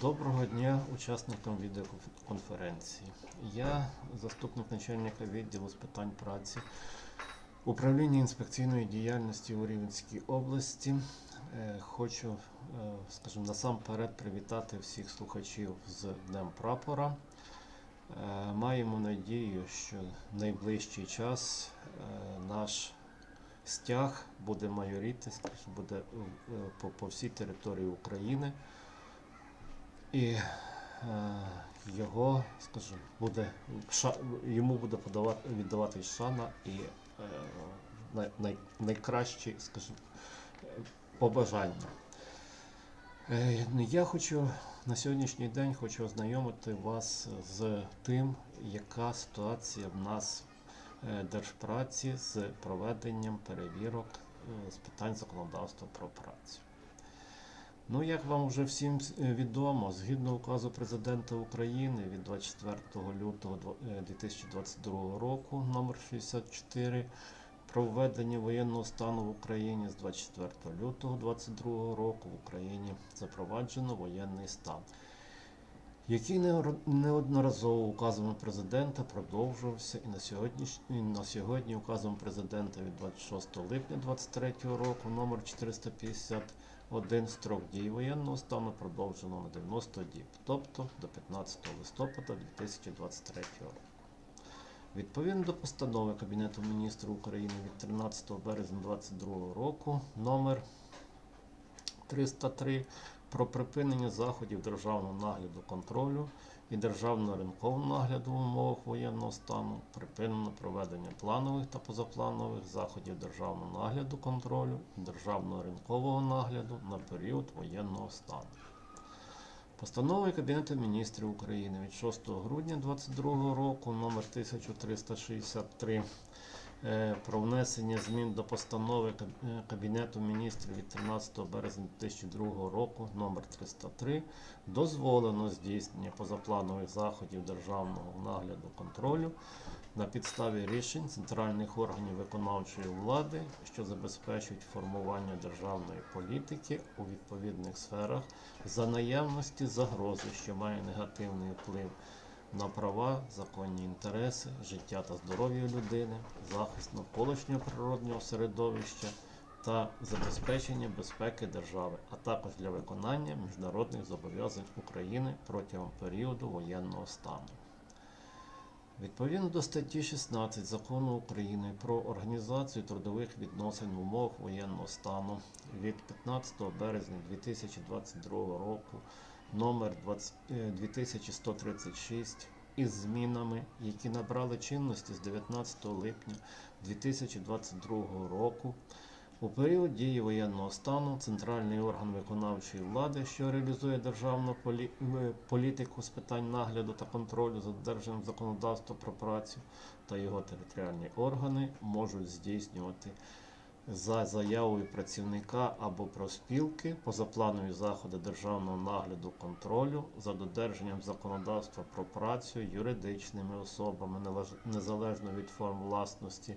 Доброго дня учасникам відеоконференції. Я заступник начальника відділу з питань праці управління інспекційної діяльності у Рівненській області. Е, Хочу, е, скажімо, насамперед привітати всіх слухачів з Днем Прапора. Е, Маємо надію, що в найближчий час наш стяг буде майоріти, буде по всій території України. І е, його, скажімо, буде ша, йому буде подавати, віддавати шана і е, най, най, найкращі, скажімо, е, побажання. Е, я хочу на сьогоднішній день хочу ознайомити вас з тим, яка ситуація в нас е, держпраці з проведенням перевірок з питань законодавства про працю. Ну, як вам вже всім е, відомо, згідно указу президента України від 24 лютого е, 2022 року номер 64 про введення воєнного стану в Україні з 24 лютого 2022 року в Україні запроваджено воєнний стан, який неодноразово указами президента продовжувався і на сьогодні, і на сьогодні указом президента від 26 липня 2023 року номер 450 один строк дії воєнного стану продовжено на 90 діб, тобто до 15 листопада 2023 року. Відповідно до постанови Кабінету міністрів України від 13 березня 2022 року номер 303 про припинення заходів державного нагляду контролю і державного ринкового нагляду в умовах воєнного стану, припинено проведення планових та позапланових заходів державного нагляду контролю і державного ринкового нагляду на період воєнного стану. Постановою Кабінету міністрів України від 6 грудня 2022 року номер 1363 е, про внесення змін до постанови е, Кабінету міністрів від 13 березня 2002 року номер 303 дозволено здійснення позапланових заходів державного нагляду контролю на підставі рішень центральних органів виконавчої влади, що забезпечують формування державної політики у відповідних сферах за наявності загрози, що має негативний вплив на права, законні інтереси, життя та здоров'я людини, захист навколишнього природнього середовища та забезпечення безпеки держави, а також для виконання міжнародних зобов'язань України протягом періоду воєнного стану. Відповідно до статті 16 Закону України про організацію трудових відносин в умовах воєнного стану від 15 березня 2022 року номер 20 е, 2136 із змінами, які набрали чинності з 19 липня 2022 року. У період дії воєнного стану центральний орган виконавчої влади, що реалізує державну е, політику з питань нагляду та контролю за додержанням законодавства про працю та його територіальні органи можуть здійснювати за заявою працівника або профспілки позапланові заходи державного нагляду контролю за додержанням законодавства про працю юридичними особами незалежно від форм власності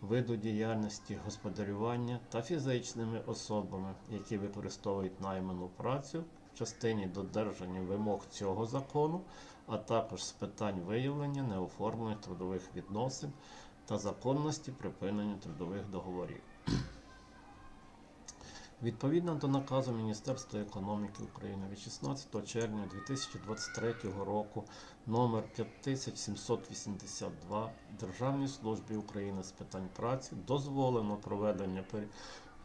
виду діяльності господарювання та фізичними особами, які використовують найману працю в частині додержання вимог цього закону, а також з питань виявлення неоформлених трудових відносин та законності припинення трудових договорів. Відповідно до наказу Міністерства економіки України від 16 червня 2023 року номер 5782 Державній службі України з питань праці дозволено проведення е,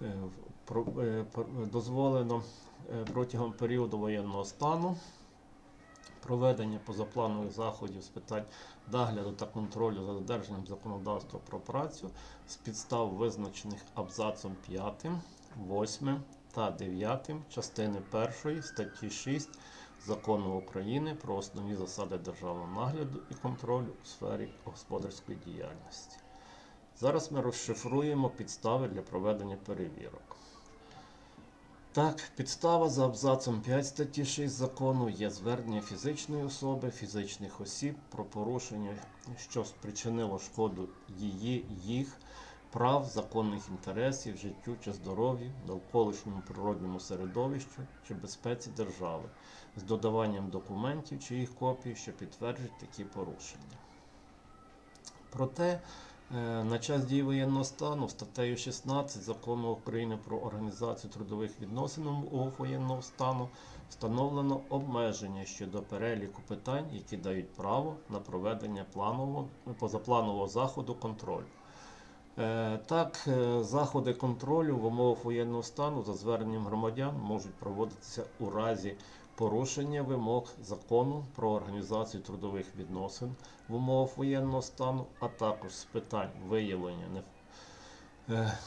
е, дозволено е, протягом періоду воєнного стану проведення позапланових заходів з питань нагляду та контролю за додержанням законодавства про працю з підстав, визначених абзацом 5, 8 та 9 частини 1 статті 6 Закону України про основні засади державного нагляду і контролю у сфері господарської діяльності. Зараз ми розшифруємо підстави для проведення перевірок. Так, підстава за абзацом 5 статті 6 закону є звернення фізичної особи, фізичних осіб про порушення, що спричинило шкоду її, їх прав, законних інтересів, життю чи здоров'ю, навколишньому природньому середовищу чи безпеці держави з додаванням документів чи їх копій, що підтверджують такі порушення. Проте на час дії воєнного стану статтею 16 Закону України про організацію трудових відносин умов воєнного стану встановлено обмеження щодо переліку питань, які дають право на проведення планового позапланового заходу контролю. Е, Так, е, заходи контролю в умовах воєнного стану за зверненням громадян можуть проводитися у разі порушення вимог закону про організацію трудових відносин в умовах воєнного стану, а також з питань виявлення е,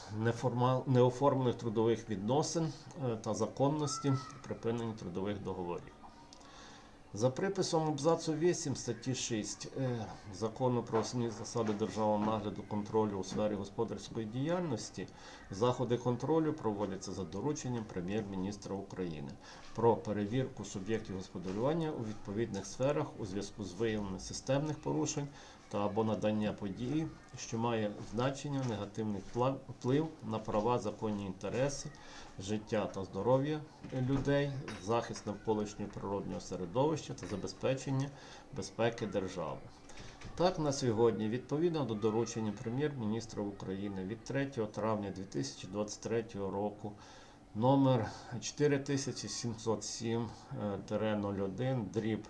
неоформлених трудових відносин е, та законності припинення трудових договорів. За приписом абзацу 8 статті 6 е, Закону про основні засади державного нагляду контролю у сфері господарської діяльності заходи контролю проводяться за дорученням прем'єр-міністра України про перевірку суб'єктів господарювання у відповідних сферах у зв'язку з виявленням системних порушень та або надання події, що має значення негативний вплив на права, законні інтереси, життя та здоров'я людей, захист навколишнього природнього середовища та забезпечення безпеки держави. Так, на сьогодні, відповідно до доручення прем'єр-міністра України від 3 травня 2023 року номер 4707-01 дріб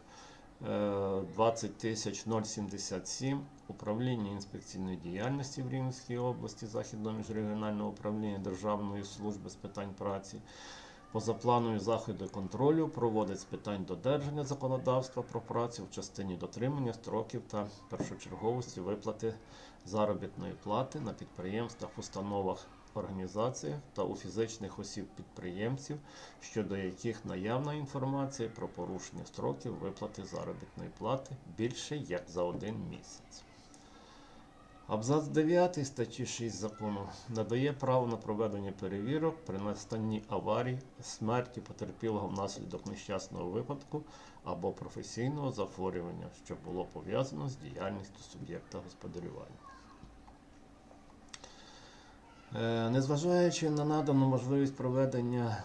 е, 20077 управління інспекційної діяльності в Рівненській області Західного міжрегіонального управління Державної служби з питань праці. Позапланові заходи контролю проводить з питань додержання законодавства про працю в частині дотримання строків та першочерговості виплати заробітної плати на підприємствах, установах, організаціях та у фізичних осіб підприємців, щодо яких наявна інформація про порушення строків виплати заробітної плати більше як за один місяць. Абзац 9 статті 6 закону надає право на проведення перевірок при настанні аварії, смерті потерпілого внаслідок нещасного випадку або професійного захворювання, що було пов'язано з діяльністю суб'єкта господарювання. Е, Незважаючи на надану можливість проведення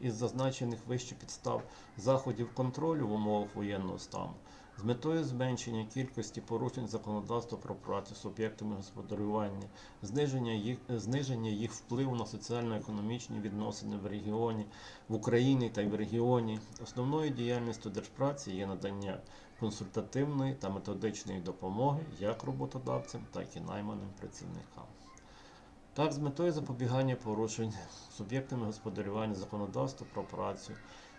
із зазначених вище підстав заходів контролю в умовах воєнного стану, з метою зменшення кількості порушень законодавства про працю суб'єктами господарювання, зниження їх, зниження їх впливу на соціально-економічні відносини в регіоні, в Україні та й в регіоні, основною діяльністю держпраці є надання консультативної та методичної допомоги як роботодавцям, так і найманим працівникам. Так, з метою запобігання порушень суб'єктами господарювання законодавства про працю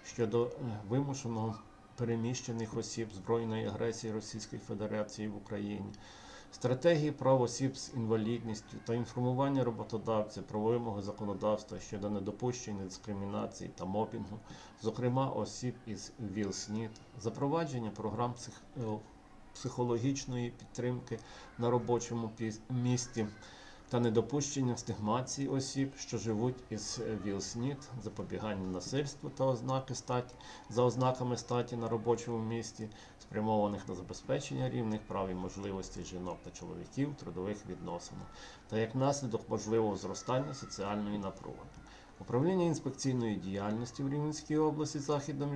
щодо е, вимушеного переміщених осіб збройної агресії Російської Федерації в Україні, стратегії прав осіб з інвалідністю та інформування роботодавця про вимоги законодавства щодо недопущення дискримінації та мобінгу, зокрема осіб із ВІЛ-СНІД, запровадження програм е, психологічної підтримки на робочому місці та недопущення стигмації осіб, що живуть із ВІЛ-СНІД, запобігання насильству та ознаки статі за ознаками статі на робочому місці, спрямованих на забезпечення рівних прав і можливостей жінок та чоловіків трудових відносинах, та як наслідок можливого зростання соціальної напруги. Управління інспекційної діяльності в Рівненській області Західного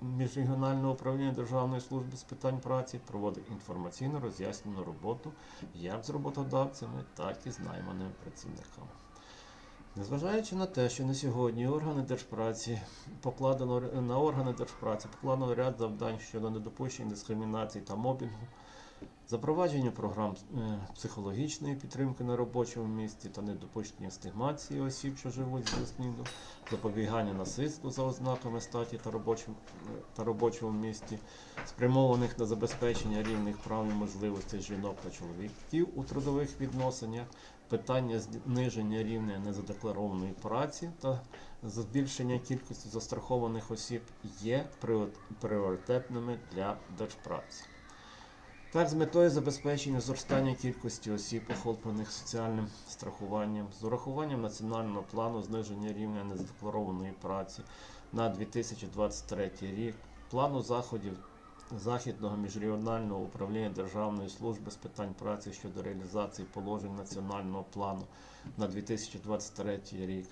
міжрегіонального управління Державної служби з питань праці проводить інформаційно роз'яснену роботу як з роботодавцями, так і з найманими працівниками. Незважаючи на те, що на сьогодні органи держпраці покладено на органи держпраці покладено ряд завдань щодо недопущення дискримінації та мобінгу, запровадження програм е, психологічної підтримки на робочому місці та недопущення стигмації осіб, що живуть з СНІДу, запобігання насильству за ознаками статі та робочому, е, та робочому місці, спрямованих на забезпечення рівних прав і можливостей жінок та чоловіків у трудових відносинах, питання зниження рівня незадекларованої праці та збільшення кількості застрахованих осіб є пріоритетними для держпраці. Так, з метою забезпечення зростання кількості осіб, охоплених соціальним страхуванням, з урахуванням національного плану зниження рівня незадекларованої праці на 2023 рік, плану заходів Західного міжрегіонального управління Державної служби з питань праці щодо реалізації положень національного плану на 2023 рік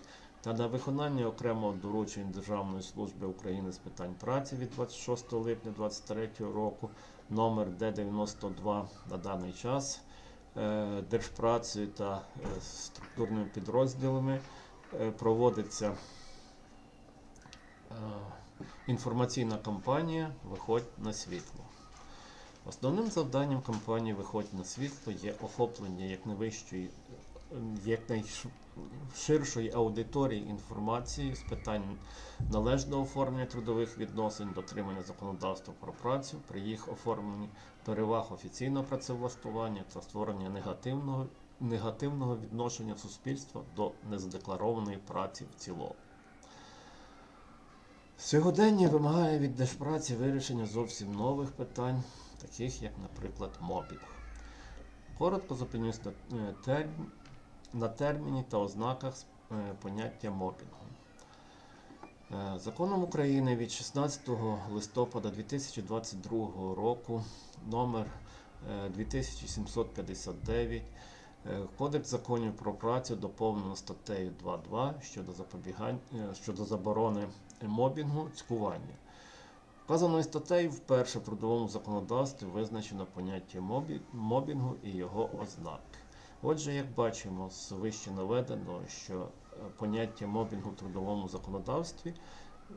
та на виконання окремого доручень Державної служби України з питань праці від 26 липня 2023 року номер Д92 на даний час е, Держпрацею та е, структурними підрозділами е, проводиться інформаційна кампанія Виходь на світло. Основним завданням кампанії Виходь на світло є охоплення як найвищої, якнайширшої аудиторії інформації з питань належного оформлення трудових відносин, дотримання законодавства про працю при їх оформленні, переваг офіційного працевлаштування та створення негативного, негативного відношення суспільства до незадекларованої праці в цілому. Сьогодення вимагає від держпраці вирішення зовсім нових питань, таких як, наприклад, мобінг. Коротко зупинюсь на, е, терм- на терміні та ознаках е, поняття мобінгу. Е, Законом України від 16 листопада 2022 року номер е, 2759 е, Кодекс законів про працю доповнено статтею 2.2 щодо щодо заборони мобінгу, цькування. Вказаною статтею вперше в трудовому законодавстві визначено поняття мобі- мобінгу і його ознаки. Отже, як бачимо з вище наведеного, що е, поняття мобінгу в трудовому законодавстві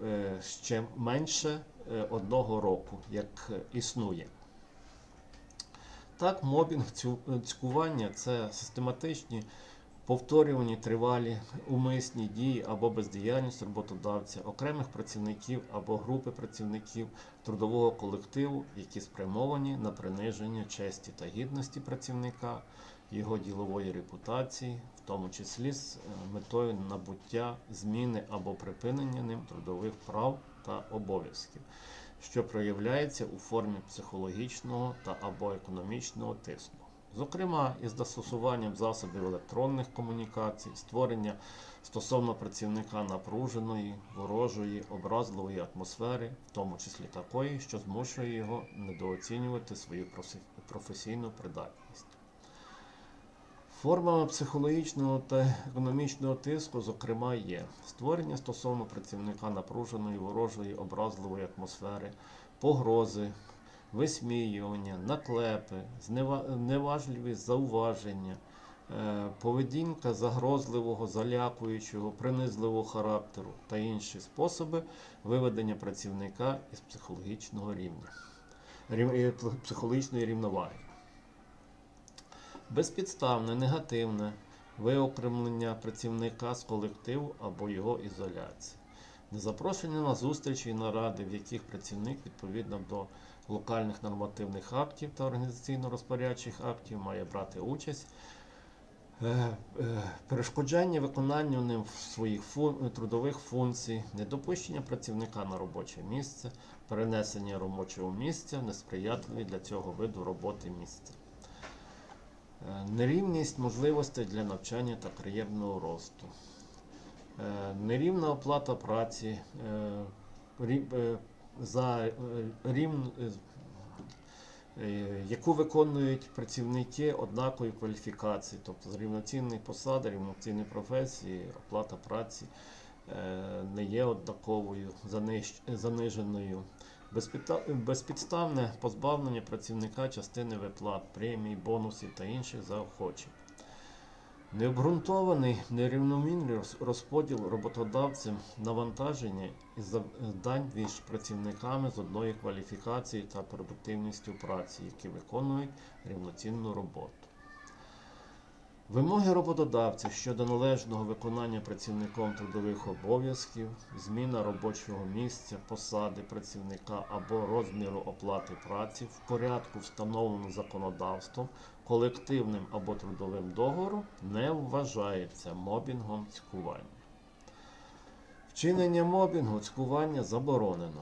е, ще менше е, одного року, як існує. Так, мобінг, цькування це систематичні повторювані тривалі умисні дії або бездіяльність роботодавця, окремих працівників або групи працівників трудового колективу, які спрямовані на приниження честі та гідності працівника, його ділової репутації, в тому числі з е, метою набуття зміни або припинення ним трудових прав та обов'язків, що проявляється у формі психологічного та або економічного тиску. Зокрема, із застосуванням засобів електронних комунікацій, створення стосовно працівника напруженої, ворожої, образливої атмосфери, в тому числі такої, що змушує його недооцінювати свою професійну придатність. Формами психологічного та економічного тиску, зокрема, є створення стосовно працівника напруженої, ворожої, образливої атмосфери, погрози, висміювання, наклепи, неважливі зауваження, е, поведінка загрозливого, залякуючого, принизливого характеру та інші способи виведення працівника із психологічного рівня, е, психологічної рівноваги. Безпідставне, негативне виокремлення працівника з колективу або його ізоляція. Незапрошення на зустрічі і наради, в яких працівник відповідно до локальних нормативних актів та організаційно-розпорядчих актів має брати участь. Е, е, Перешкоджання виконанню ним своїх фун- трудових функцій, недопущення працівника на робоче місце, перенесення робочого місця в несприятливі для цього виду роботи місця. Е, Нерівність можливостей для навчання та кар'єрного росту. Е, Нерівна оплата праці е, за рівн, яку виконують працівники однакової кваліфікації, тобто з рівноцінної посади, рівноцінної професії, оплата праці не є однаковою, заниженою. Безпідставне позбавлення працівника частини виплат, премій, бонусів та інших заохочень. Необґрунтований нерівномірний розподіл роботодавцем навантаження і завдань між працівниками з одної кваліфікації та продуктивністю праці, які виконують рівноцінну роботу. Вимоги роботодавця щодо належного виконання працівником трудових обов'язків, зміна робочого місця, посади працівника або розміру оплати праці в порядку, встановленому законодавством, колективним або трудовим договором, не вважається мобінгом цькування. Вчинення мобінгу цькування заборонено.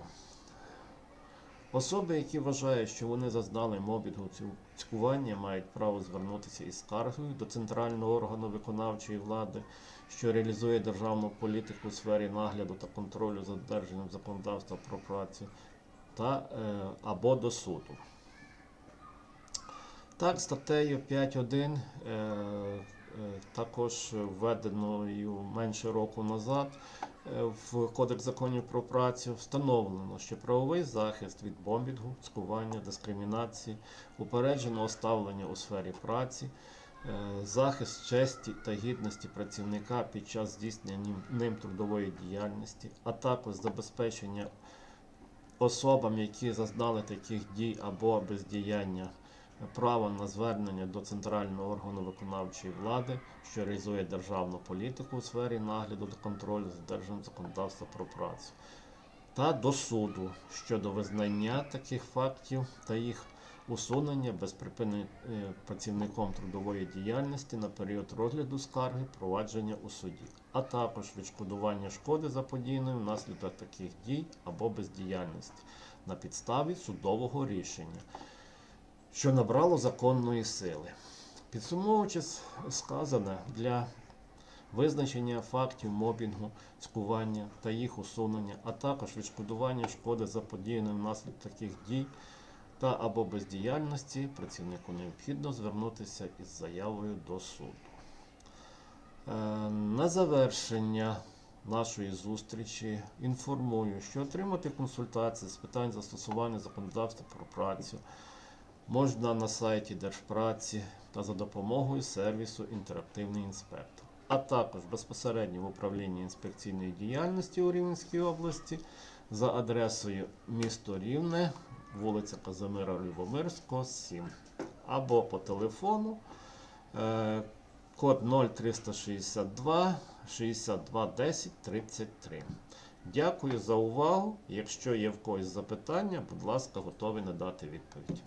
Особи, які вважають, що вони зазнали мобінгу цькування, мають право звернутися із скаргою до центрального органу виконавчої влади, що реалізує державну політику у сфері нагляду та контролю за додержанням законодавства про працю, та е, або до суду. Так, статтею 5.1 е, е, також введеною менше року назад е, в Кодекс законів про працю встановлено, що правовий захист від бомбінгу, цькування, дискримінації, упередженого ставлення у сфері праці, е, захист честі та гідності працівника під час здійснення ним трудової діяльності, а також забезпечення особам, які зазнали таких дій або бездіяння право на звернення до центрального органу виконавчої влади, що реалізує державну політику у сфері нагляду та контролю за додержанням законодавства про працю, та до суду щодо визнання таких фактів та їх усунення без припинення працівником трудової діяльності на період розгляду скарги, провадження у суді, а також відшкодування шкоди заподіяної внаслідок таких дій або бездіяльності на підставі судового рішення що набрало законної сили. Підсумовуючи сказане, для визначення фактів мобінгу, цькування та їх усунення, а також відшкодування шкоди заподіяної внаслідок таких дій та або бездіяльності, працівнику необхідно звернутися із заявою до суду. Е, На завершення нашої зустрічі інформую, що отримати консультації з питань застосування законодавства про працю можна на сайті Держпраці та за допомогою сервісу Інтерактивний інспектор, а також безпосередньо в управлінні інспекційної діяльності у Рівненській області за адресою місто Рівне, вулиця Казимира Любомирського, 7, або по телефону е, код 0362 62 10 33. Дякую за увагу. Якщо є в когось запитання, будь ласка, готовий надати відповідь.